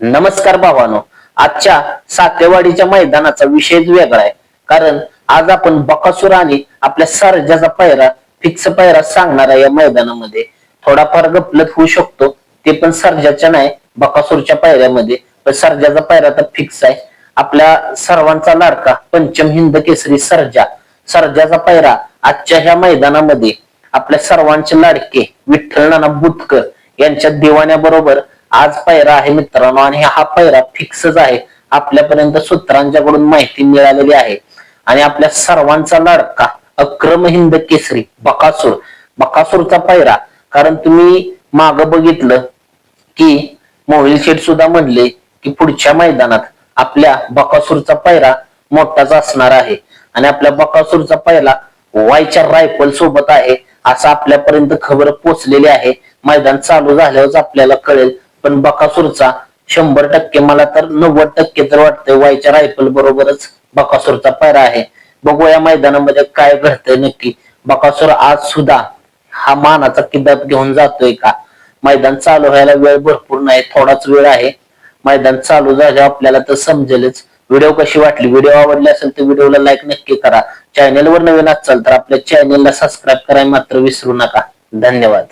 नमस्कार भावानो आजच्या सातेवाडीच्या मैदानाचा विषयच वेगळा आहे. कारण आज आपण बकासूर आणि आपल्या सर्जाचा पायरा फिक्स पायरा सांगणार आहे या मैदानामध्ये. थोडाफार गपलत होऊ शकतो ते पण सर्जाच्या नाही बकासूरच्या पायऱ्यामध्ये. पण सर्जाचा पायरा तर फिक्स आहे. आपल्या सर्वांचा लाडका पंचम हिंद केसरी सर्जा. सर्जाचा पायरा आजच्या ह्या मैदानामध्ये आपल्या सर्वांचे लाडके विठ्ठल नाना बुतकर यांच्या दिवाण्याबरोबर आज पायरा आहे मित्रांनो आणि हा पायरा फिक्सच आहे. आपल्यापर्यंत सूत्रांच्याकडून माहिती मिळालेली आहे. आणि आपल्या सर्वांचा लाडका अक्रम हिंद केसरी बकासूर. बकासूरचा पायरा. कारण तुम्ही माग बघितलं की मोहिल शेठ सुद्धा म्हणले की पुढच्या मैदानात आपल्या बकासूरचा पायरा मोठाच असणार आहे. आणि आपल्या बकासूरचा पायरा वायच्या रायफल सोबत आहे असं आपल्यापर्यंत खबर पोचलेली आहे. मैदान चालू झाल्यावरच आपल्याला कळेल पण बकासूरचा शंभर टक्के मला तर नव्वद टक्के तर वाटतंय वायच्या रायफल बरोबरच बकासूरचा पायरा आहे. बघू या मैदानामध्ये काय घडतंय नक्की. बकासूर आज सुद्धा हा मानाचा किताब घेऊन जातोय का? मैदान चालू व्हायला वेळ भरपूर नाही थोडाच वेळ आहे. मैदान चालू झाले आपल्याला तर समजेलच. व्हिडिओ कशी वाटली? व्हिडिओ आवडली असेल तर व्हिडिओला लाईक नक्की करा. चॅनेलवर नवीन असाल तर आपल्या चॅनेलला सबस्क्राईब करायला मात्र विसरू नका. धन्यवाद.